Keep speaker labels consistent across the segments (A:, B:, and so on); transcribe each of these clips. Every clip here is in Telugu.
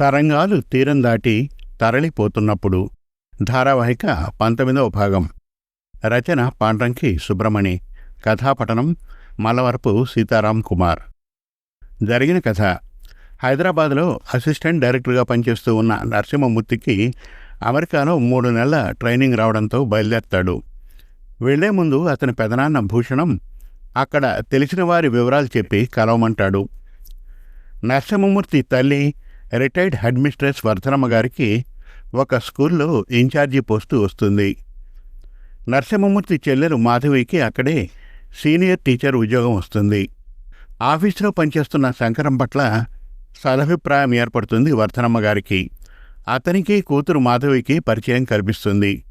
A: తరంగాలు తీరం దాటి తరలిపోతున్నప్పుడు ధారావాహిక పంతొమ్మిదవ భాగం. రచన పాండ్రంకి సుబ్రమణి. కథాపటనం మలవరపు సీతారాం కుమార్. జరిగిన కథ. హైదరాబాద్లో అసిస్టెంట్ డైరెక్టర్గా పనిచేస్తూ ఉన్న నరసింహమూర్తికి అమెరికాలో మూడు నెలల ట్రైనింగ్ రావడంతో బయలుదేరతాడు. వెళ్ళే ముందు అతని పెదనాన్న భూషణం అక్కడ తెలిసిన వారి వివరాలు చెప్పి కలవమంటాడు. నరసింహమూర్తి తల్లి రిటైర్డ్ హెడ్ మిస్ట్రెస్ వర్ధనమ్మ గారికి ఒక స్కూల్లో ఇన్ఛార్జి పోస్టు వస్తుంది. నరసింహమూర్తి చెల్లెలు మాధవికి అక్కడే సీనియర్ టీచర్ ఉద్యోగం వస్తుంది. ఆఫీసులో పనిచేస్తున్న శంకరం పట్ల సదభిప్రాయం ఏర్పడుతుంది వర్ధనమ్మ గారికి. అతనికి కూతురు మాధవికి పరిచయం కల్పిస్తుంది.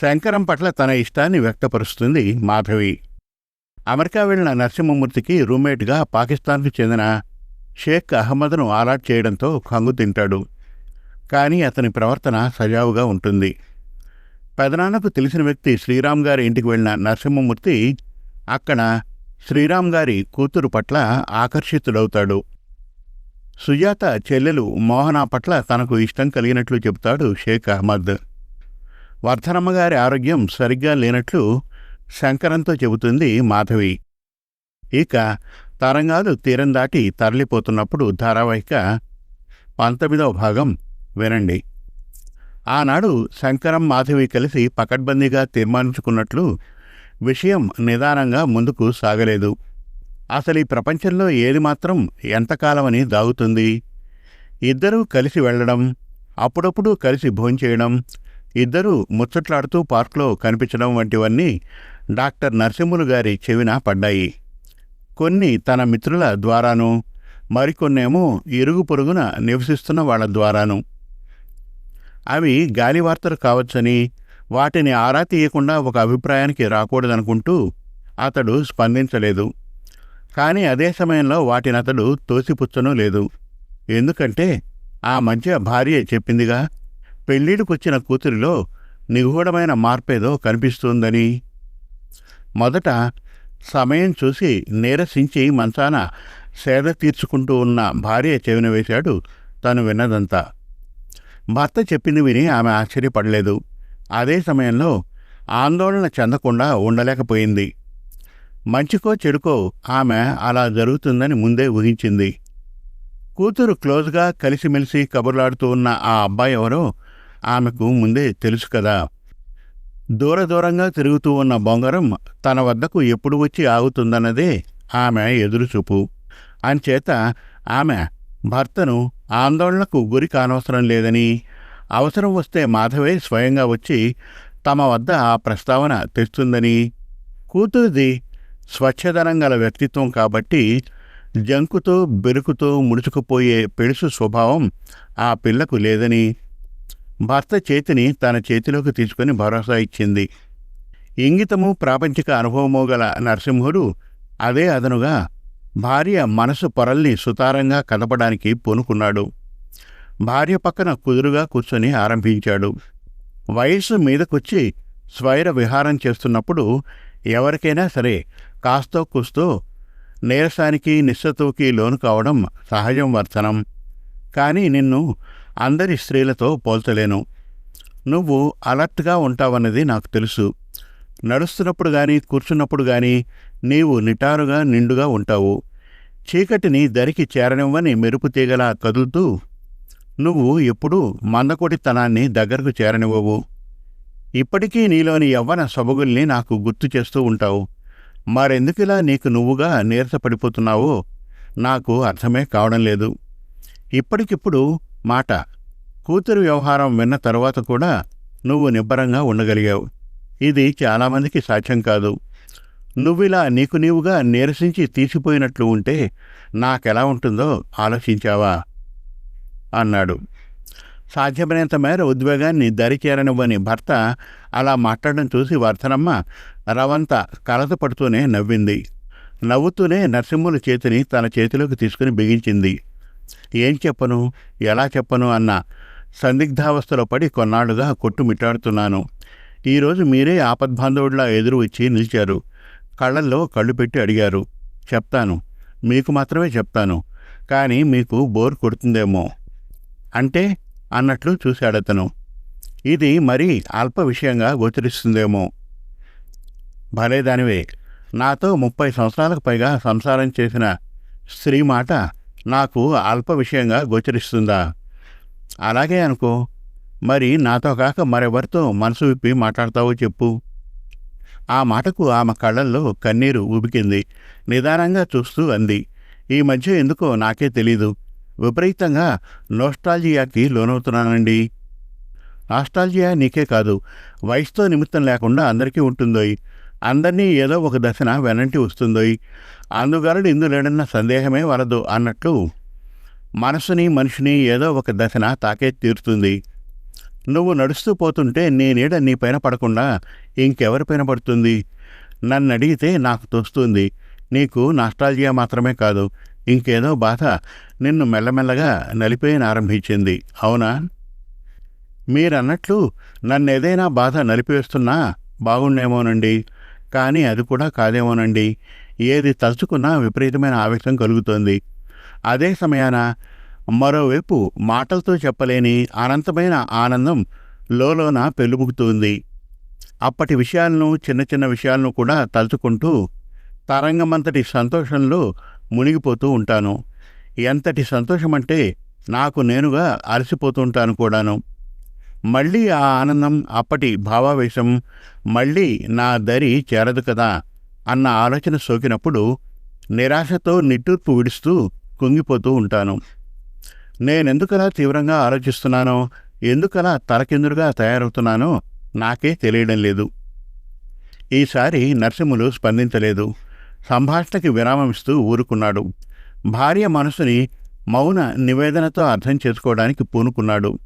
A: శంకరం పట్ల తన ఇష్టాన్ని వ్యక్తపరుస్తుంది మాధవి. అమెరికా వెళ్ళిన నరసింహమూర్తికి రూమ్మేట్గా పాకిస్తాన్కు చెందిన షేక్ అహ్మద్ను ఆలాట్ చేయడంతో కంగు తింటాడు. కానీ అతని ప్రవర్తన సజావుగా ఉంటుంది. పెదనాన్నకు తెలిసిన వ్యక్తి శ్రీరామ్ గారి ఇంటికి వెళ్ళిన నరసింహమూర్తి అక్కడ శ్రీరామ్ గారి కూతురు పట్ల ఆకర్షితుడవుతాడు. సుజాత చెల్లెలు మోహన పట్ల తనకు ఇష్టం కలిగినట్లు చెబుతాడు షేక్ అహ్మద్. వర్ధనమ్మ గారి ఆరోగ్యం సరిగ్గా లేనట్లు శంకరంతో చెబుతుంది మాధవి. ఇక తరంగాలు తీరం దాటి తరలిపోతున్నప్పుడు ధారావాహిక పంతొమ్మిదవ భాగం వినండి. ఆనాడు శంకరం మాధవి కలిసి పకడ్బందీగా తీర్మానించుకున్నట్లు విషయం నిదానంగా ముందుకు సాగలేదు. అసలు ఈ ప్రపంచంలో ఏది మాత్రం ఎంతకాలమని దాగుతుంది? ఇద్దరూ కలిసి వెళ్ళడం అప్పుడప్పుడు కలిసి భోంచేయడం ఇద్దరూ ముచ్చట్లాడుతూ పార్క్లో కనిపించడం వంటివన్నీ డాక్టర్ నరసింహులు గారి చెవిన పడ్డాయి. కొన్ని తన మిత్రుల ద్వారాను మరికొన్నేమో ఇరుగు పొరుగున నివసిస్తున్న వాళ్ళ ద్వారాను. అవి గాలివార్తలు కావచ్చని వాటిని ఆరా తీయకుండా ఒక అభిప్రాయానికి రాకూడదనుకుంటూ అతడు స్పందించలేదు. కానీ అదే సమయంలో వాటిని అతడు తోసిపుచ్చను లేదు. ఎందుకంటే ఆ మధ్య భార్య చెప్పిందిగా పెళ్ళిడికొచ్చిన కూతురిలో నిగూఢమైన మార్పేదో కనిపిస్తుందని. మొదట సమయం చూసి నీరసించి మంచాన సేద తీర్చుకుంటూ ఉన్న భార్య చెవిన వేశాడు. తను విన్నదంతా. భర్త చెప్పింది విని ఆమె ఆశ్చర్యపడలేదు. అదే సమయంలో ఆందోళన చెందకుండా ఉండలేకపోయింది. మంచికో చెడుకో ఆమె అలా జరుగుతుందని ముందే ఊహించింది. కూతురు క్లోజ్గా కలిసిమెలిసి కబుర్లాడుతూ ఉన్న ఆ అబ్బాయి ఎవరో ఆమెకు ముందే తెలుసు కదా. దూర దూరంగా తిరుగుతూ ఉన్న బొంగరం తన వద్దకు ఎప్పుడు వచ్చి ఆగుతుందన్నదే ఆమె ఎదురుచూపు. అంచేత ఆమె భర్తను ఆందోళనకు గురి కానవసరం లేదని అవసరం వస్తే మాధవే స్వయంగా వచ్చి తమ వద్ద ఆ ప్రస్తావన తెస్తుందని. కూతురిది స్వచ్ఛదనం గల వ్యక్తిత్వం కాబట్టి జంకుతో బెరుకుతో ముడుచుకుపోయే పెడుసు స్వభావం ఆ పిల్లకు లేదని భర్త చేతిని తన చేతిలోకి తీసుకుని భరోసా ఇచ్చింది. ఇంగితము ప్రాపంచిక అనుభవము గల నరసింహుడు అదే అదనుగా భార్య మనసు పొరల్ని సుతారంగా కదపడానికి పూనుకున్నాడు. భార్య పక్కన కుదురుగా కూర్చొని ఆరంభించాడు. వయస్సు మీదకొచ్చి స్వైర విహారం చేస్తున్నప్పుడు ఎవరికైనా సరే కాస్తో కూస్తో నీరసానికి నిస్సతువుకి లోను కావడం సహజం వర్తనం. కానీ నిన్ను అందరి స్త్రీలతో పోల్చలేను. నువ్వు అలర్ట్గా ఉంటావన్నది నాకు తెలుసు. నడుస్తున్నప్పుడు గాని కూర్చున్నప్పుడు గాని నీవు నిటారుగా నిండుగా ఉంటావు. చీకటిని దరికి చేరనివ్వని మెరుపు తీగలా కదులుతూ నువ్వు ఎప్పుడూ మందకొడితనాన్ని దగ్గరకు చేరనివ్వవు. ఇప్పటికీ నీలోని యవ్వన సొబగుల్ని నాకు గుర్తు చేస్తూ ఉంటావు. మరెందుకిలా నీకు నువ్వుగా నీరసపడిపోతున్నావో నాకు అర్థమే కావడం లేదు. ఇప్పటికిప్పుడు మాట. కూతురు వ్యవహారం విన్న తరువాత కూడా నువ్వు నిబ్బరంగా ఉండగలిగావు. ఇది చాలామందికి సాధ్యం కాదు. నువ్విలా నీకు నీవుగా నీరసించి తీసిపోయినట్లు ఉంటే నాకెలా ఉంటుందో ఆలోచించావా? అన్నాడు. సాధ్యమైనంత మేర ఉద్వేగాన్ని దరిచేరనివ్వని భర్త అలా మాట్లాడడం చూసి వర్ధనమ్మ రవంత కలత పడుతూనే నవ్వింది. నవ్వుతూనే నరసింహుల చేతిని తన చేతిలోకి తీసుకుని బిగించింది. ఏం చెప్పను? ఎలా చెప్పను? అన్న సందిగ్ధావస్థలో పడి కొన్నాళ్ళుగా కొట్టుమిట్టాడుతున్నాను. ఈరోజు మీరే ఆపద్బాంధవుడిలా ఎదురు వచ్చి నిలిచారు. కళ్ళల్లో కళ్ళు పెట్టి అడిగారు. చెప్తాను. మీకు మాత్రమే చెప్తాను. కానీ మీకు బోర్ కొడుతుందేమో. అంటే? అన్నట్లు చూశాడతను. ఇది మరీ అల్ప విషయంగా గోచరిస్తుందేమో. భలేదానివే. నాతో ముప్పై సంవత్సరాలకు పైగా సంసారం చేసిన స్త్రీ మాట నాకు అల్ప విషయంగా గోచరిస్తుందా? అలాగే అనుకో. మరి నాతో కాక మరెవరితో మనసు విప్పి మాట్లాడతావో చెప్పు. ఆ మాటకు ఆమె కళ్ళల్లో కన్నీరు ఉబికింది నిదానంగా చూస్తూ అంది. ఈ మధ్య ఎందుకో నాకే తెలీదు. విపరీతంగా నోస్టాల్జియాకి లోనవుతున్నానండి. నాస్టాల్జియా నీకే కాదు. వయసుతో నిమిత్తం లేకుండా అందరికీ ఉంటుందోయ్. అందరినీ ఏదో ఒక దశన వెనంటి వస్తుందోయ్. అందుగలడు ఇందులేడన్న సందేహమే వలదు అన్నట్లు మనసుని మనిషిని ఏదో ఒక దశన తాకే తీరుతుంది. నువ్వు నడుస్తూ పోతుంటే నీ నీడ నీ పైన పడకుండా ఇంకెవరిపైన పడుతుంది? నన్ను అడిగితే నాకు తోస్తుంది. నీకు నాస్టాలజియా మాత్రమే కాదు ఇంకేదో బాధ నిన్ను మెల్లమెల్లగా నలిపేయనారంభించింది. అవునా? మీరన్నట్లు నన్నేదైనా బాధ నలిపివేస్తున్నా బాగుండేమోనండి. కానీ అది కూడా కాదేమోనండి. ఏది తలుచుకున్నా విపరీతమైన ఆవేశం కలుగుతోంది. అదే సమయాన మరోవైపు మాటలతో చెప్పలేని అనంతమైన ఆనందం లోలోన పెళ్ళుబుకుతుంది అప్పటి విషయాలను చిన్న చిన్న విషయాలను కూడా తలుచుకుంటూ తరంగమంతటి సంతోషంలో మునిగిపోతూ ఉంటాను. ఎంతటి సంతోషమంటే నాకు నేనుగా అలసిపోతుంటాను కూడాను. మళ్ళీ ఆ ఆనందం అప్పటి భావావేశం మళ్ళీ నా దరి చేరదు కదా అన్న ఆలోచన సోకినప్పుడు నిరాశతో నిట్టూర్పు విడుస్తూ కుంగిపోతూ ఉంటాను. నేనెందుకలా తీవ్రంగా ఆలోచిస్తున్నానో ఎందుకలా తలకిందులుగా తయారవుతున్నానో నాకే తెలియడం లేదు. ఈసారి నరసింహులు స్పందించలేదు. సంభాషణకి విరామమిస్తూ ఊరుకున్నాడు. భార్య మనసుని మౌన నివేదనతో అర్థం చేసుకోవడానికి పూనుకున్నాడు.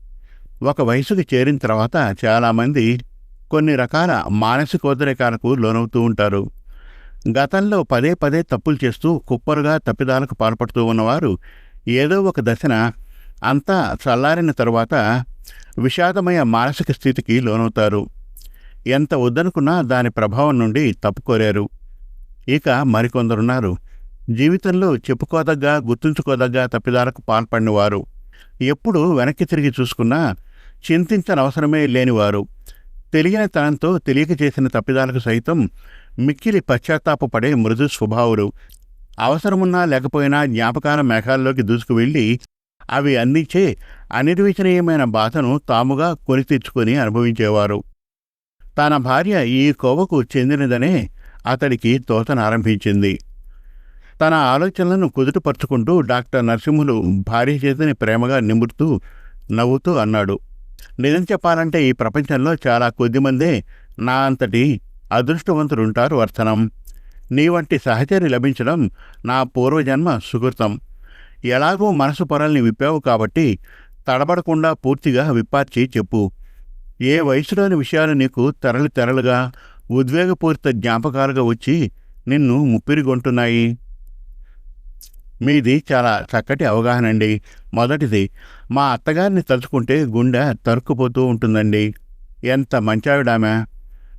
A: ఒక వయసుకి చేరిన తర్వాత చాలామంది కొన్ని రకాల మానసికోద్రేకాలకు లోనవుతూ ఉంటారు. గతంలో పదే పదే తప్పులు చేస్తూ కుప్పరుగా తప్పిదాలకు పాల్పడుతూ ఉన్నవారు ఏదో ఒక దశన అంతా చల్లారిన తరువాత విషాదమయ మానసిక స్థితికి లోనవుతారు. ఎంత వద్దనుకున్నా దాని ప్రభావం నుండి తప్పుకోరారు ఇక మరికొందరున్నారు. జీవితంలో చెప్పుకోదగ్గ గుర్తుంచుకోదగ్గ తప్పిదాలకు పాల్పడినవారు. ఎప్పుడు వెనక్కి తిరిగి చూసుకున్నా చింతించనవసరమే లేనివారు. తెలియని తనంతో తెలియక చేసిన తప్పిదాలకు సైతం మిక్కిలి పశ్చాత్తాపపడే మృదు స్వభావులు. అవసరమున్నా లేకపోయినా జ్ఞాపకాల మేఘాల్లోకి దూసుకు వెళ్ళి అవి అందించే అనిర్వచనీయమైన బాధను తాముగా కొని తెచ్చుకొని అనుభవించేవారు. తన భార్య ఈ కోవకు చెందినదనే అతడికి తోతనారంభించింది. తన ఆలోచనలను కుదుటపరుచుకుంటూ డాక్టర్ నరసింహులు భార్య చేతిని ప్రేమగా నిమురుతూ నవ్వుతూ అన్నాడు. నిజం చెప్పాలంటే ఈ ప్రపంచంలో చాలా కొద్దిమందే నా అంతటి అదృష్టవంతులుంటారు వర్తనం నీ వంటి సహచరి లభించడం నా పూర్వజన్మ సుకృతం. ఎలాగో మనసు పొరల్ని విప్పావు కాబట్టి తడబడకుండా పూర్తిగా విప్పార్చి చెప్పు. ఏ వయసులోని విషయాలు నీకు తెరలు తెరలుగా ఉద్వేగపూరిత జ్ఞాపకాలుగా వచ్చి నిన్ను ముప్పిరిగొంటున్నాయి మీది చాలా చక్కటి అవగాహన అండి. మొదటిది మా అత్తగారిని తలుచుకుంటే గుండె తరుక్కుపోతూ ఉంటుందండి. ఎంత మంచావిడామె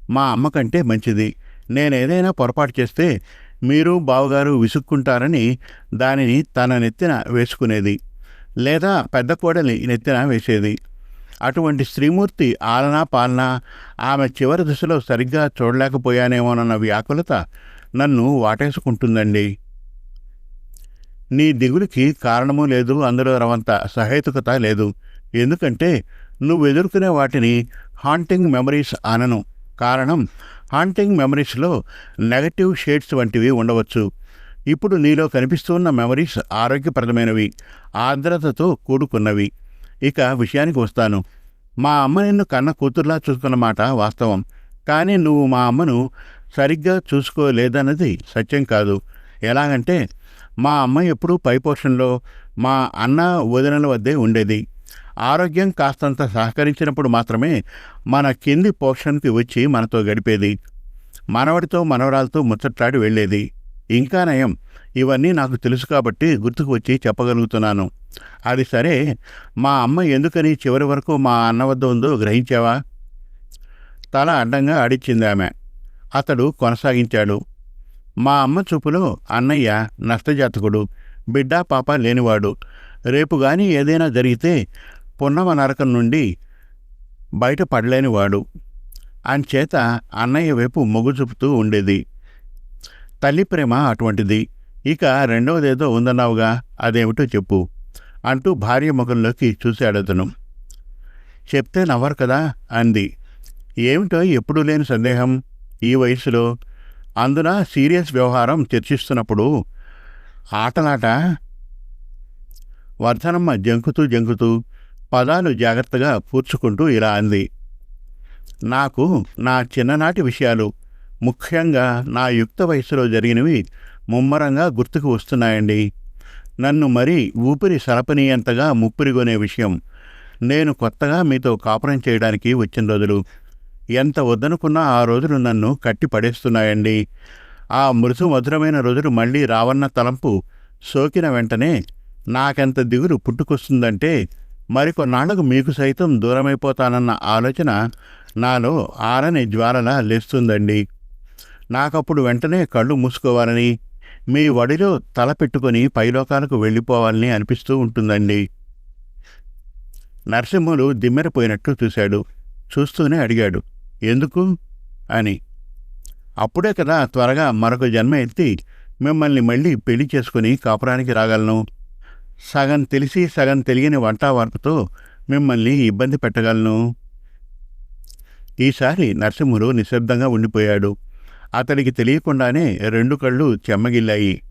A: మా అమ్మ కంటే మంచిది. నేనేదైనా పొరపాటు చేస్తే మీరు బావగారు విసుక్కుంటారని దానిని తన నెత్తిన వేసుకునేది. లేదా పెద్ద కోడలి నెత్తిన వేసేది. అటువంటి శ్రీమూర్తి ఆలనా పాలన ఆమె చివరి దశలో సరిగ్గా చూడలేకపోయానేమోనన్న వ్యాకులత నన్ను వాటేసుకుంటుందండి. నీ దిగులుకి కారణమూ లేదు అందులో రవంత సహేతుకత లేదు. ఎందుకంటే నువ్వు ఎదుర్కొనే వాటిని హాంటింగ్ మెమరీస్ అనను. కారణం హాంటింగ్ మెమరీస్లో నెగటివ్ షేడ్స్ వంటివి ఉండవచ్చు. ఇప్పుడు నీలో కనిపిస్తున్న మెమరీస్ ఆరోగ్యప్రదమైనవి ఆర్ద్రతతో కూడుకున్నవి. ఇక విషయానికి వస్తాను. మా అమ్మ నిన్ను కన్న కూతుర్లా చూసుకున్న మాట వాస్తవం. కానీ నువ్వు మా అమ్మను సరిగ్గా చూసుకోలేదన్నది సత్యం కాదు. ఎలాగంటే మా అమ్మ ఎప్పుడూ పై పోర్షన్లో మా అన్న వదినల వద్దే ఉండేది. ఆరోగ్యం కాస్తంత సహకరించినప్పుడు మాత్రమే మన కింది పోర్షన్కి వచ్చి మనతో గడిపేది. మనవడితో మనవరాలతో ముచ్చట్లాడి వెళ్ళేది. ఇంకా నయం. ఇవన్నీ నాకు తెలుసు కాబట్టి గుర్తుకు వచ్చి చెప్పగలుగుతున్నాను. అది సరే. మా అమ్మ ఎందుకని చివరి వరకు మా అన్న వద్ద ఉందో గ్రహించావా? తల అడ్డంగా అడిచింది ఆమె. అతడు కొనసాగించాడు. మా అమ్మ చూపులో అన్నయ్య నష్టజాతకుడు బిడ్డ పాప లేనివాడు. రేపు గాని ఏదైనా జరిగితే పున్నమ నరకం నుండి బయటపడలేనివాడు. అంచేత అన్నయ్య వైపు మొగ్గు చూపుతూ ఉండేది. తల్లి ప్రేమ అటువంటిది. ఇక రెండవదేదో ఉందన్నావుగా అదేమిటో చెప్పు అంటూ భార్య ముఖంలోకి చూశాడతను. చెప్తే నవ్వరు కదా అంది. ఏమిటో ఎప్పుడూ లేని సందేహం ఈ వయసులో అందున సీరియస్ వ్యవహారం చర్చిస్తున్నప్పుడు ఆటలాట వర్ధనమ్మ జంకుతూ జంకుతూ పదాలు జాగ్రత్తగా పూడ్చుకుంటూ ఇలా అంది. నాకు నా చిన్ననాటి విషయాలు ముఖ్యంగా నా యుక్త వయసులో జరిగినవి ముమ్మరంగా గుర్తుకు వస్తున్నాయండి. నన్ను మరీ ఊపిరి సరపనీయంతగా ముప్పిరిగొనే విషయం నేను కొత్తగా మీతో కాపురం చేయడానికి వచ్చిన రోజులు ఎంత వద్దనుకున్నా ఆ రోజులు నన్ను కట్టి పడేస్తున్నాయండి ఆ మృదు మధురమైన రోజులు మళ్ళీ రావన్న తలంపు సోకిన వెంటనే నాకెంత దిగులు పుట్టుకొస్తుందంటే మరికొన్నాళ్ళకు మీకు సైతం దూరమైపోతానన్న ఆలోచన నాలో ఆరని జ్వాలలా లేస్తుందండి. నాకప్పుడు వెంటనే కళ్ళు మూసుకోవాలని మీ వడిలో తల పెట్టుకొని పైలోకాలకు వెళ్ళిపోవాలని అనిపిస్తూ ఉంటుందండి. నరసింహులు దిమ్మెరపోయినట్లు చూశాడు. చూస్తూనే అడిగాడు. ఎందుకు? అని. అప్పుడే కదా త్వరగా మరొక జన్మ ఎత్తి మిమ్మల్ని మళ్ళీ పెళ్ళి చేసుకుని కాపురానికి రాగలను. సగం తెలిసి సగం తెలియని వంట మిమ్మల్ని ఇబ్బంది పెట్టగలను. ఈసారి నరసింహుడు నిశ్శబ్దంగా ఉండిపోయాడు. అతడికి తెలియకుండానే రెండు కళ్ళు చెమ్మగిల్లాయి.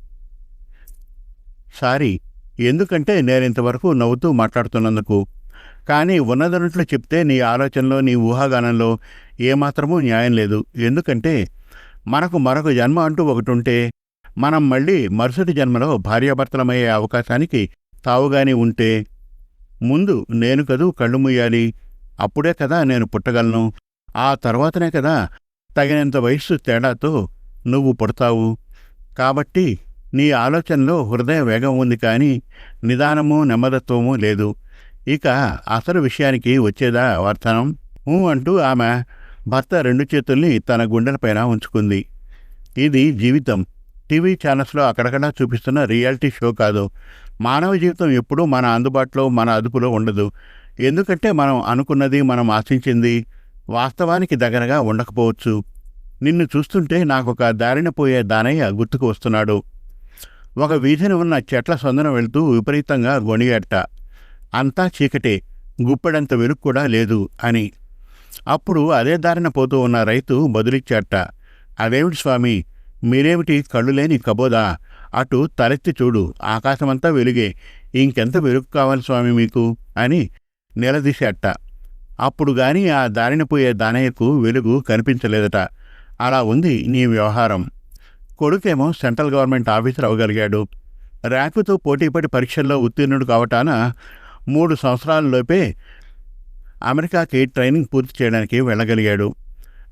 A: సారీ ఎందుకంటే నేనింతవరకు నవ్వుతూ మాట్లాడుతున్నందుకు. కానీ ఉన్నదన్నట్లు చెప్తే నీ ఆలోచనలో నీ ఊహాగానంలో ఏమాత్రమూ న్యాయం లేదు. ఎందుకంటే మనకు మరొక జన్మ అంటూ ఒకటి ఉంటే మనం మళ్ళీ మరుసటి జన్మలో భార్యాభర్తలమయ్యే అవకాశానికి తావుగాని ఉంటే ముందు నేను కదూ కళ్ళు ముయ్యాలి అప్పుడే కదా నేను పుట్టగలను ఆ తర్వాతనే కదా తగినంత వయస్సు తేడాతో నువ్వు పుడతావు. కాబట్టి నీ ఆలోచనలో హృదయ వేగం ఉంది కానీ నిదానము నెమ్మదత్వము లేదు. ఇక అసలు విషయానికి వచ్చేదా వర్తనం? ఊ అంటూ ఆమె భర్త రెండు చేతుల్ని తన గుండెలపైన ఉంచుకుంది. ఇది జీవితం. టీవీ ఛానల్స్లో అక్కడక్కడ చూపిస్తున్న రియాలిటీ షో కాదు. మానవ జీవితం ఎప్పుడూ మన అందుబాటులో మన అదుపులో ఉండదు. ఎందుకంటే మనం అనుకున్నది మనం ఆశించింది వాస్తవానికి దగ్గరగా ఉండకపోవచ్చు. నిన్ను చూస్తుంటే నాకొక దారిన పోయే దానయ్య గుర్తుకు వస్తున్నాడు. ఒక వీధిని ఉన్న చెట్ల సొందన వెళ్తూ విపరీతంగా గొణిగట్ట అంతా చీకటే గుప్పెడంత వెలుగు కూడా లేదు అని. అప్పుడు అదే దారిన పోతూ ఉన్న రైతు బదులిచ్చాట అదేమిటి స్వామి మీరేమిటి కళ్ళు లేని కబోదా? అటు తలెత్తి చూడు ఆకాశమంతా వెలుగే. ఇంకెంత వెలుగు కావాలి స్వామి మీకు? అని నిలదీశాట అప్పుడు గాని ఆ దారిన పోయే దానయ్యకు వెలుగు కనిపించలేదట. అలా ఉంది నీ వ్యవహారం. కొడుకేమో సెంట్రల్ గవర్నమెంట్ ఆఫీసర్ అవ్వగలిగాడు. ర్యాంకుతో పోటీపడి పరీక్షల్లో ఉత్తీర్ణుడు కావటాన మూడు సంవత్సరాలలోపే అమెరికాకి ట్రైనింగ్ పూర్తి చేయడానికి వెళ్ళగలిగాడు.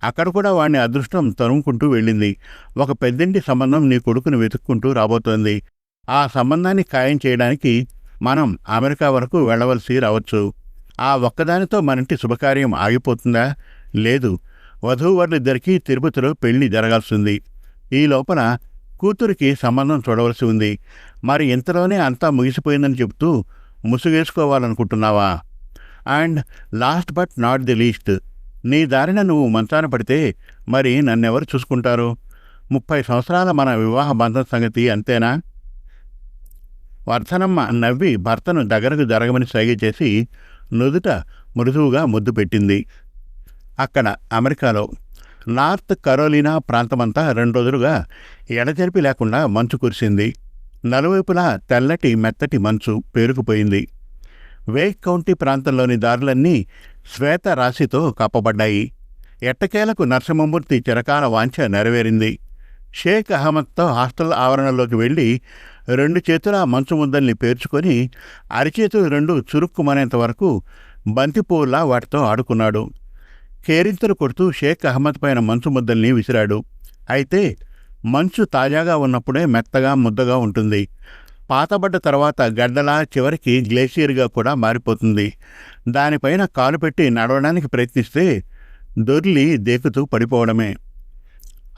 A: అక్కడ కూడా వాడిని అదృష్టం తరుముకుంటూ వెళ్ళింది. ఒక పెద్దింటి సంబంధం నీ కొడుకును వెతుక్కుంటూ రాబోతోంది. ఆ సంబంధాన్ని ఖాయం చేయడానికి మనం అమెరికా వరకు వెళ్ళవలసి రావచ్చు. ఆ ఒక్కదానితో మనంటి శుభకార్యం ఆగిపోతుందా? లేదు. వధూవరులిద్దరికీ తిరుపతిలో పెళ్ళి జరగాల్సింది. ఈ లోపల కూతురికి సంబంధం చూడవలసి ఉంది. మరి ఇంతలోనే అంతా ముగిసిపోయిందని చెబుతూ ముసుగేసుకోవాలనుకుంటున్నావా? And last but not the least నీ దారిన నువ్వు మంచాన పడితే మరి నన్నెవరు చూసుకుంటారు? ముప్పై సంవత్సరాల మన వివాహ బంధం సంగతి అంతేనా? వర్ధనమ్మ నవ్వి భర్తను దగ్గరకు జరగమని సైగ చేసి నుదుట మృదువుగా ముద్దు పెట్టింది. అక్కడ అమెరికాలో నార్త్ కరోలినా ప్రాంతమంతా రెండు రోజులుగా ఎడతెరిపి లేకుండా మంచు కురిసింది. నలువైపులా తెల్లటి మెత్తటి మంచు పేరుకుపోయింది. వేక్ కౌంటీ ప్రాంతంలోని దారులన్నీ శ్వేత రాశితో కప్పబడ్డాయి. ఎట్టకేలకు నరసింహమూర్తి చిరకాల వాంఛ నెరవేరింది. షేక్ అహ్మద్తో హాస్టల్ ఆవరణలోకి వెళ్ళి రెండు చేతుల మంచు ముద్దల్ని పేర్చుకొని అరిచేతులు రెండు చురుక్కుమనేంత వరకు బంతిపూలా వాటితో ఆడుకున్నాడు. కేరింతలు కొడుతూ షేక్ అహ్మద్ పైన మంచు ముద్దల్ని విసిరాడు. అయితే మంచు తాజాగా ఉన్నప్పుడే మెత్తగా ముద్దగా ఉంటుంది. పాతబడ్డ తర్వాత గడ్డలా చివరికి గ్లేషియర్గా కూడా మారిపోతుంది. దానిపైన కాలు పెట్టి నడవడానికి ప్రయత్నిస్తే దొర్లి దేకుతూ పడిపోవడమే.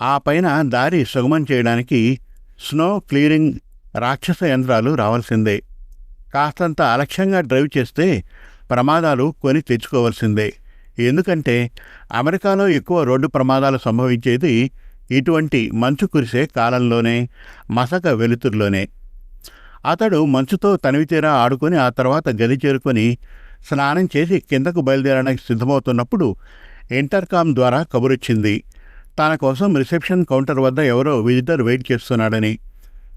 A: ఆ పైన దారి సుగమం చేయడానికి స్నో క్లియరింగ్ రాక్షస యంత్రాలు రావాల్సిందే. కాస్తంత అలక్ష్యంగా డ్రైవ్ చేస్తే ప్రమాదాలు కొని తెచ్చుకోవాల్సిందే. ఎందుకంటే అమెరికాలో ఎక్కువ రోడ్డు ప్రమాదాలు సంభవించేది ఇటువంటి మంచు కురిసే కాలంలోనే మసక వెలుతురులోనే. అతడు మంచుతో తనివితీరా ఆడుకొని ఆ తర్వాత గది చేరుకొని స్నానం చేసి కిందకు బయలుదేరడానికి సిద్ధమవుతున్నప్పుడు ఇంటర్కామ్ ద్వారా కబురొచ్చింది. తన కోసం రిసెప్షన్ కౌంటర్ వద్ద ఎవరో విజిటర్ వెయిట్ చేస్తున్నాడని.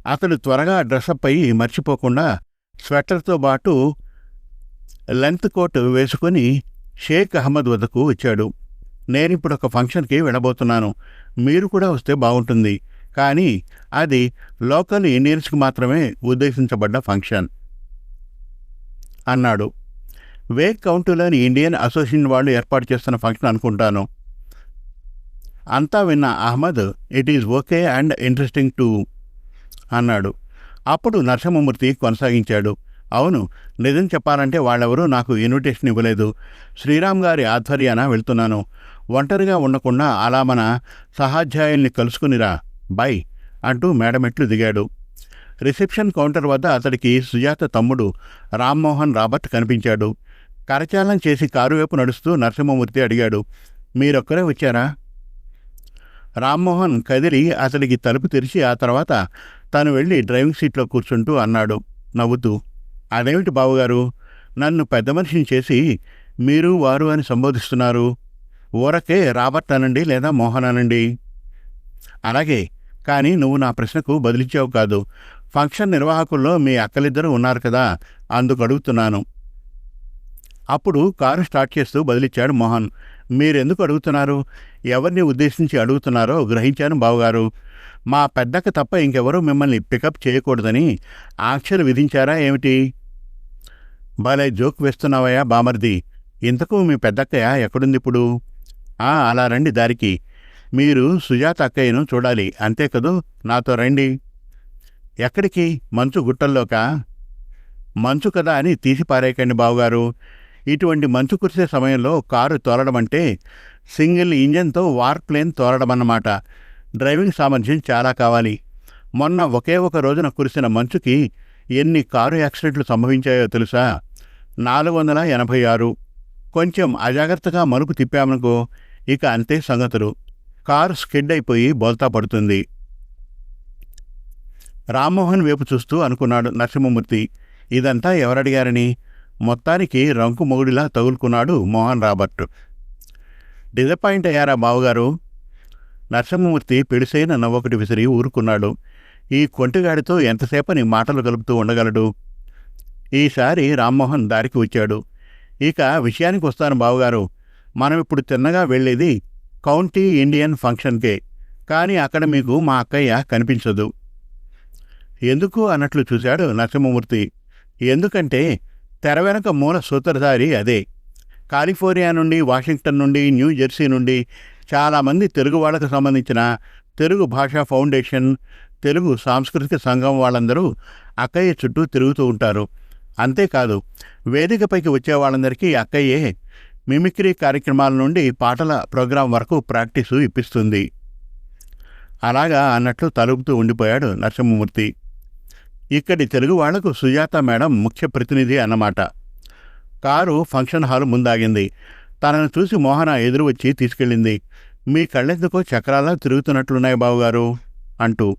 A: అతడు త్వరగా డ్రెస్అప్ అయ్యి మర్చిపోకుండా స్వెటర్తో పాటు లెంత్ కోట్ వేసుకొని షేక్ అహ్మద్ వద్దకు వచ్చాడు. నేనిప్పుడు ఒక ఫంక్షన్కి వెళ్ళబోతున్నాను. మీరు కూడా వస్తే బాగుంటుంది. కానీ అది లోకల్ ఇండియన్స్కి మాత్రమే ఉద్దేశించబడ్డ ఫంక్షన్. అన్నాడు. వేక్ కౌంటీలోని ఇండియన్ అసోసియేషన్ వాళ్ళు ఏర్పాటు చేస్తున్న ఫంక్షన్ అనుకుంటాను. అంతా విన్న Ahmad it is okay and interesting to అన్నాడు. అప్పుడు నరసింహమూర్తి కొనసాగించాడు. అవును నిజం చెప్పాలంటే వాళ్ళెవరూ నాకు ఇన్విటేషన్ ఇవ్వలేదు. శ్రీరామ్ గారి ఆధ్వర్యాన వెళ్తున్నాను. ఒంటరిగా ఉండకుండా అలా మన సహాధ్యాయుల్ని కలుసుకునిరా. బై అంటూ మేడమెట్లు దిగాడు. రిసెప్షన్ కౌంటర్ వద్ద అతడికి సుజాత తమ్ముడు రామ్మోహన్ రాబర్ట్ కనిపించాడు. కరచాలం చేసి కారు వైపు నడుస్తూ నరసింహమూర్తి అడిగాడు మీరొక్కరే వచ్చారా? రామ్మోహన్ కదిలి అతడికి తలుపు తెరిచి ఆ తర్వాత తను వెళ్ళి డ్రైవింగ్ సీట్లో కూర్చుంటూ అన్నాడు నవ్వుతూ అదేమిటి బావుగారు? నన్ను పెద్ద మనిషిని చేసి మీరు వారు అని సంబోధిస్తున్నారు. ఊరకే రాబర్ట్ అనండి లేదా మోహన్ అనండి అలాగే కానీ నువ్వు నా ప్రశ్నకు బదిలిచ్చావు కాదు. ఫంక్షన్ నిర్వాహకుల్లో మీ అక్కలిద్దరూ ఉన్నారు కదా అందుకు అడుగుతున్నాను. అప్పుడు కారు స్టార్ట్ చేస్తూ బదిలిచ్చాడు మోహన్. మీరెందుకు అడుగుతున్నారు? ఎవరిని ఉద్దేశించి అడుగుతున్నారో గ్రహించాను బావగారు. మా పెద్దక్క తప్ప ఇంకెవరూ మిమ్మల్ని పికప్ చేయకూడదని ఆంక్షలు విధించారా ఏమిటి? భలే జోక్ వేస్తున్నావయ్యా బామర్ది. ఇంతకు మీ పెద్దక్కయ్య ఎక్కడుంది ఇప్పుడు అలా రండి దారికి. మీరు సుజాత అక్కయ్యను చూడాలి. అంతే కదూ? నాతో రండి. ఎక్కడికి? మంచు గుట్టల్లోకా? మంచు కదా అని తీసి పారేయకండి బావుగారు. ఇటువంటి మంచు కురిసే సమయంలో కారు తోలడం అంటే సింగిల్ ఇంజన్తో వార్ప్లేన్ తోలడం అన్నమాట డ్రైవింగ్ సామర్థ్యం చాలా కావాలి. మొన్న ఒకే ఒక రోజున కురిసిన మంచుకి ఎన్ని కారు యాక్సిడెంట్లు సంభవించాయో తెలుసా? నాలుగు వందల ఎనభై ఆరు. కొంచెం అజాగ్రత్తగా మలుపు తిప్పామనుకో ఇక అంతే సంగతులు. కారు స్కిడ్ అయిపోయి బోల్తా పడుతుంది. రామ్మోహన్ వైపు చూస్తూ అనుకున్నాడు నరసింహమూర్తి. ఇదంతా ఎవరడిగారని? మొత్తానికి రంకు మొగుడిలా తగులుకున్నాడు మోహన్ రాబర్ట్. డిజపాయింట్ అయ్యారా బావగారు? నరసింహమూర్తి పిడిసైన నవ్వొకటి విసిరి ఊరుకున్నాడు. ఈ కొంటిగాడితో ఎంతసేపని మాటలు కలుపుతూ ఉండగలడు? ఈసారి రామ్మోహన్ దారికి వచ్చాడు. ఇక విషయానికి వస్తాను బావగారు. మనం ఇప్పుడు తిన్నగా వెళ్ళేది కౌంటీ ఇండియన్ ఫంక్షన్కే కానీ అక్కడ మీకు మా అక్కయ్య కనిపించదు. ఎందుకు అన్నట్లు చూశాడు నరసింహమూర్తి. ఎందుకంటే తెర వెనక మూల సూత్రధారి అదే. కాలిఫోర్నియా నుండి వాషింగ్టన్ నుండి న్యూ జెర్సీ నుండి చాలామంది తెలుగు వాళ్ళకు సంబంధించిన తెలుగు భాషా ఫౌండేషన్ తెలుగు సాంస్కృతిక సంఘం వాళ్ళందరూ అక్కయ్య చుట్టూ తిరుగుతూ ఉంటారు. అంతేకాదు వేదికపైకి వచ్చే వాళ్ళందరికీ అక్కయ్యే మిమిక్రీ కార్యక్రమాల నుండి పాటల ప్రోగ్రాం వరకు ప్రాక్టీసు ఇప్పిస్తుంది. అలాగా అన్నట్లు తలుపుతూ ఉండిపోయాడు నరసింహమూర్తి. ఇక్కడి తెలుగు వాళ్ళకు సుజాత మేడం ముఖ్య ప్రతినిధి అన్నమాట. కారు ఫంక్షన్ హాల్ ముందాగింది. తనను చూసి మోహన ఎదురు వచ్చి తీసుకెళ్ళింది. మీ కళ్ళెందుకో చక్రాలా తిరుగుతున్నట్లున్నాయి బావుగారు అంటూ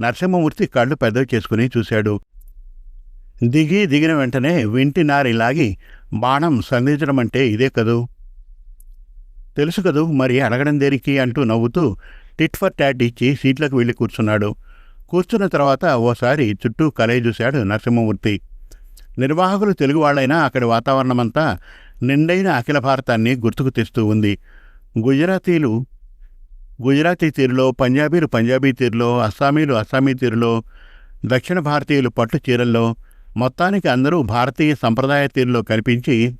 A: నరసింహమూర్తి కళ్ళు పెద్దవి చేసుకుని చూశాడు. దిగి దిగిన వెంటనే వింటి నారి లాగి బాణం సంధించడం అంటే ఇదే కదూ? తెలుసు కదూ? మరి అడగడం దేనికి? అంటూ నవ్వుతూ టిట్ ఫర్ ట్యాట్ ఇచ్చి సీట్లకు వెళ్ళి కూర్చున్నాడు. కూర్చున్న తర్వాత ఓసారి చుట్టూ కలయి చూశాడు నరసింహమూర్తి. నిర్వాహకులు తెలుగు వాళ్ళైనా అక్కడి వాతావరణమంతా నిండైన అఖిల భారతాన్ని గుర్తుకు తెస్తూ ఉంది. గుజరాతీలు గుజరాతీ తీరులో పంజాబీలు పంజాబీ తీరులో అస్సామీలు అస్సామీ తీరులో దక్షిణ భారతీయులు పట్టు చీరల్లో మొత్తానికి అందరూ భారతీయ సంప్రదాయ తీరులో కనిపించి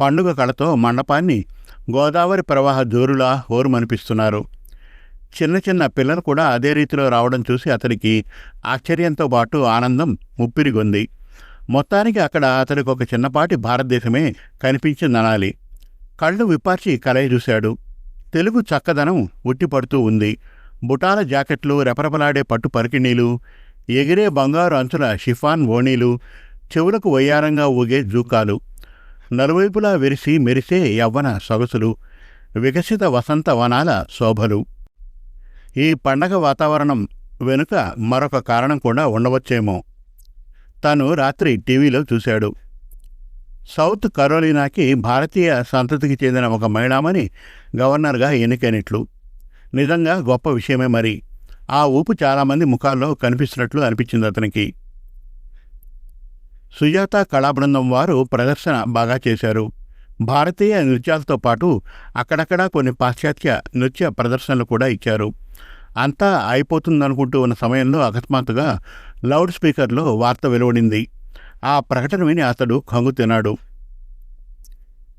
A: పండుగ కళతో మండపాన్ని గోదావరి ప్రవాహ జోరులా హోరుమనిపిస్తున్నారు. చిన్న చిన్న పిల్లలు కూడా అదే రీతిలో రావడం చూసి అతనికి ఆశ్చర్యంతో పాటు ఆనందం ముప్పిరిగొంది. మొత్తానికి అక్కడ అతనికి ఒక చిన్నపాటి భారతదేశమే కనిపించిందనాలి. కళ్ళు విపార్చి కలయి చూశాడు. తెలుగు చక్కదనం ఉట్టిపడుతూ ఉంది. బుటాల జాకెట్లు రెపరెపలాడే పట్టు పరికిణీలు ఎగిరే బంగారు అంచుల షిఫాన్ ఓణీలు చెవులకు వయ్యారంగా ఊగే జూకాలు నలువైపులా విరిసి మెరిసే యవ్వన సొగసులు వికసిత వసంత వనాల శోభలు. ఈ పండగ వాతావరణం వెనుక మరొక కారణం కూడా ఉండవచ్చేమో. తను రాత్రి టీవీలో చూశాడు. సౌత్ కరోలినాకి భారతీయ సంతతికి చెందిన ఒక మహిళామణి గవర్నర్గా ఎన్నికైనట్లు. నిజంగా గొప్ప విషయమే మరి. ఆ ఊపు చాలామంది ముఖాల్లో కనిపిస్తున్నట్లు అనిపించింది అతనికి. సుజాత కళాబృందం వారు ప్రదర్శన బాగా చేశారు. భారతీయ నృత్యాలతో పాటు అక్కడక్కడా కొన్ని పాశ్చాత్య నృత్య ప్రదర్శనలు కూడా ఇచ్చారు. అంతా అయిపోతుందనుకుంటూ ఉన్న సమయంలో అకస్మాత్తుగా లౌడ్ స్పీకర్లో వార్త వెలువడింది. ఆ ప్రకటన విని అతడు కంగు తిన్నాడు.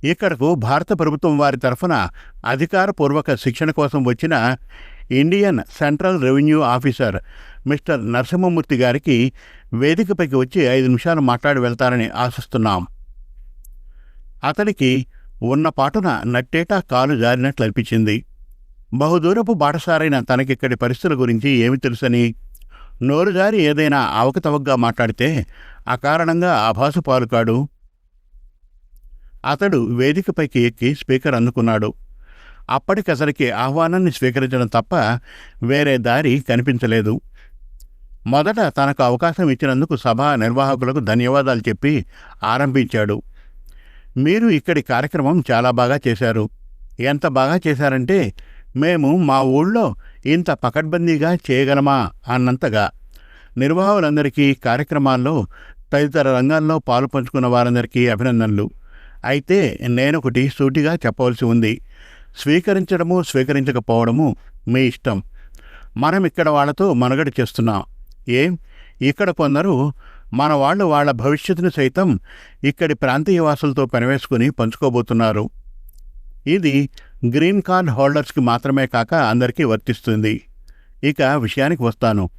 A: ఇక్కడకు భారత ప్రభుత్వం వారి తరఫున అధికారపూర్వక శిక్షణ కోసం వచ్చిన Indian central revenue officer mister Narasimhamurthy గారికి వేదికపైకి వచ్చి ఐదు నిమిషాలు మాట్లాడి వెళ్తారని ఆశిస్తున్నాం. అతనికి ఉన్న పాటున నట్టేటా కాలు జారినట్లు అనిపించింది. బహుదూరపు బాటసారైన తనకిక్కడి పరిస్థితుల గురించి ఏమి తెలుసని? నోరు జారి ఏదైనా అవకతవగ్గా మాట్లాడితే అకారణంగా ఆభాసు పాలుకాడు అతడు వేదికపైకి ఎక్కి స్పీకర్ అందుకున్నాడు. అప్పటికసరికి ఆహ్వానాన్ని స్వీకరించడం తప్ప వేరే దారి కనిపించలేదు. మొదట తనకు అవకాశం ఇచ్చినందుకు సభా నిర్వాహకులకు ధన్యవాదాలు చెప్పి ఆరంభించాడు. మీరు ఇక్కడి కార్యక్రమం చాలా బాగా చేశారు. ఎంత బాగా చేశారంటే మేము మా ఊళ్ళో ఇంత పకడ్బందీగా చేయగలమా అన్నంతగా. నిర్వాహకులందరికీ కార్యక్రమాల్లో తదితర రంగాల్లో పాలు పంచుకున్న వారందరికీ అభినందనలు. అయితే నేనొకటి సూటిగా చెప్పవలసి ఉంది. స్వీకరించడము స్వీకరించకపోవడము మీ ఇష్టం. మనం ఇక్కడ వాళ్ళతో మనుగడ చేస్తున్నాం. ఏం? ఇక్కడ కొందరు మన వాళ్ళు వాళ్ళ భవిష్యత్తును సైతం ఇక్కడి ప్రాంతీయ వాసులతో పెనవేసుకుని పంచుకోబోతున్నారు. ఇది గ్రీన్ కార్డ్ హోల్డర్స్కి మాత్రమే కాక అందరికీ వర్తిస్తుంది. ఇక విషయానికి వస్తాను.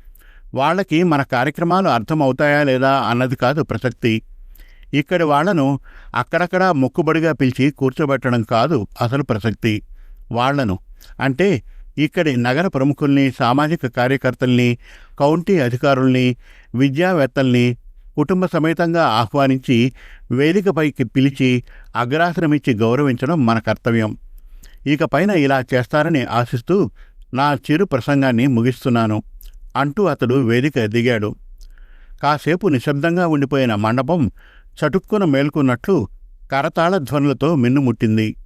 A: వాళ్ళకి మన కార్యక్రమాలు అర్థమవుతాయా లేదా అన్నది కాదు ప్రసక్తి. ఇక్కడి వాళ్ళను అక్కడక్కడ మొక్కుబడిగా పిలిచి కూర్చోబెట్టడం కాదు అసలు ప్రసక్తి. వాళ్ళను అంటే ఇక్కడి నగర ప్రముఖుల్ని సామాజిక కార్యకర్తల్ని కౌంటీ అధికారుల్ని విద్యావేత్తల్ని కుటుంబ సమేతంగా ఆహ్వానించి వేదికపైకి పిలిచి అగ్రాసనమిచ్చి గౌరవించడం మన కర్తవ్యం. ఇకపైన ఇలా చేస్తారని ఆశిస్తూ నా చిరు ప్రసంగాన్ని ముగిస్తున్నాను. అంటూ అతడు వేదిక దిగాడు. కాసేపు నిశ్శబ్దంగా ఉండిపోయిన మండపం చటుక్కున మేల్కొన్నట్లు కరతాళ ధ్వనులతో మిన్నుముట్టింది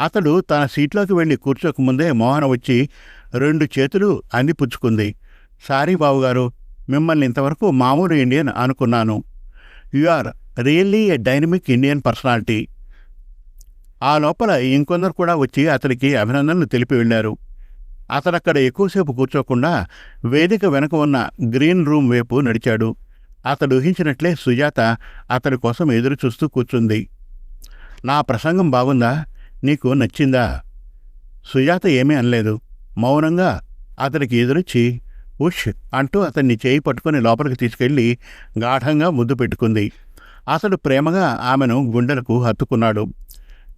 A: అతడు తన సీట్లోకి వెళ్ళి కూర్చోకముందే మోహన వచ్చి రెండు చేతులు అందిపుచ్చుకుంది సారీ బావుగారు మిమ్మల్ని ఇంతవరకు మామూలు ఇండియన్ అనుకున్నాను. You are really a dynamic Indian personality. ఆ లోపల ఇంకొందరు కూడా వచ్చి అతనికి అభినందనలు తెలిపి వెళ్ళారు. అతడక్కడ ఎక్కువసేపు కూర్చోకుండా వేదిక వెనక ఉన్న గ్రీన్ రూమ్ వైపు నడిచాడు. అతడు ఊహించినట్లే సుజాత అతడి కోసం ఎదురు చూస్తూ కూర్చుంది. నా ప్రసంగం బాగుందా? నీకు నచ్చిందా? సుజాత ఏమీ అనలేదు. మౌనంగా అతడికి ఎదురొచ్చి ఉష్ అంటూ అతన్ని చేయి పట్టుకుని లోపలికి తీసుకెళ్ళి గాఢంగా ముద్దు పెట్టుకుంది. అతడు ప్రేమగా ఆమెను గుండెలకు హత్తుకున్నాడు.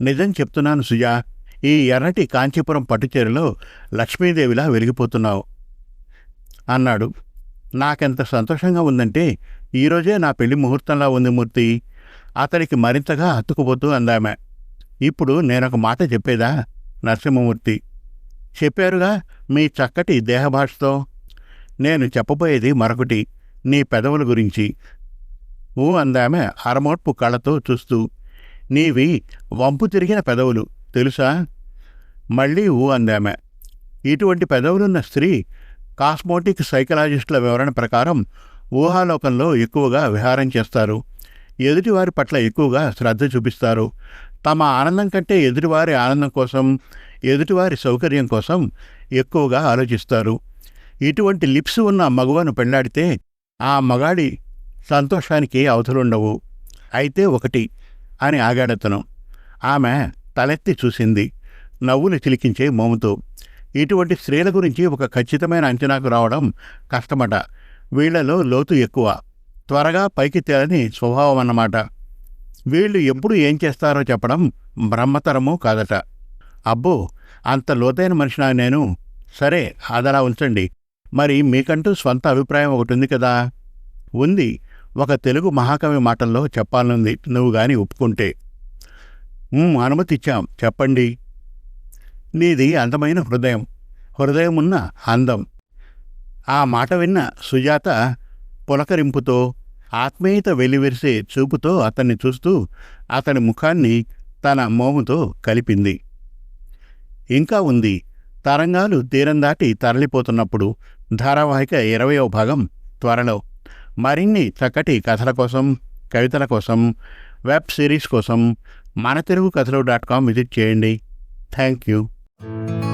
A: నిజం చెప్తున్నాను సుజా ఈ ఎర్రటి కాంచీపురం పట్టుచీరలో లక్ష్మీదేవిలా వెలిగిపోతున్నావు అన్నాడు. నాకెంత సంతోషంగా ఉందంటే ఈరోజే నా పెళ్ళి ముహూర్తంలా ఉంది మూర్తి. అతడికి మరింతగా హత్తుకుపోతూ అందామె. ఇప్పుడు నేనొక మాట చెప్పేదా? నరసింహమూర్తి. చెప్పారుగా మీ చక్కటి దేహభాషతో. నేను చెప్పబోయేది మరొకటి నీ పెదవుల గురించి. ఊ అందామె అరమోట్పు కళ్ళతో చూస్తూ. నీవి వంపు తిరిగిన పెదవులు తెలుసా? మళ్ళీ ఊ అందామె. ఇటువంటి పెదవులున్న స్త్రీ కాస్మోటిక్ సైకలాజిస్టుల వివరణ ప్రకారం ఊహాలోకంలో ఎక్కువగా విహారం చేస్తారు. ఎదుటివారి పట్ల ఎక్కువగా శ్రద్ధ చూపిస్తారు. తమ ఆనందం కంటే ఎదుటివారి ఆనందం కోసం ఎదుటివారి సౌకర్యం కోసం ఎక్కువగా ఆలోచిస్తారు. ఇటువంటి లిప్స్ ఉన్న మగువను పెళ్ళాడితే ఆ మగాడి సంతోషానికి అవధులుండవు. అయితే ఒకటి అని ఆగాడతను. ఆమె తలెత్తి చూసింది. నవ్వులు చిలికించే మోముతో. ఇటువంటి స్త్రీల గురించి ఒక ఖచ్చితమైన అంచనాకు రావడం కష్టమట. వీళ్ళలో లోతు ఎక్కువ. త్వరగా పైకి తేలని స్వభావం అన్నమాట. వీళ్ళు ఎప్పుడు ఏం చేస్తారో చెప్పడం బ్రహ్మతరము కాదట. అబ్బో! అంత లోతైన మనిషినా నేను? సరే అదలా ఉంచండి. మరి మీకంటూ స్వంత అభిప్రాయం ఒకటి ఉంది కదా? ఉంది. ఒక తెలుగు మహాకవి మాటల్లో చెప్పాలనుంది నువ్వు గాని ఒప్పుకుంటే. అనుమతిచ్చాం. అనుమతి ఇచ్చాం చెప్పండి. నీది అందమైన హృదయం. హృదయం ఉన్న అందం. ఆ మాట విన్న సుజాత పులకరింపుతో ఆత్మీయత వెలివిరిసే చూపుతో అతన్ని చూస్తూ అతని ముఖాన్ని తన మోముతో కలిపింది. ఇంకా ఉంది. తరంగాలు తీరం దాటి తరలిపోతున్నప్పుడు ధారావాహిక ఇరవయో భాగం త్వరలో. మరిన్ని చక్కటి కథల కోసం కవితల కోసం వెబ్ సిరీస్ కోసం మన Telugu Kathalu dot com visit చేయండి. Thank you Thank you.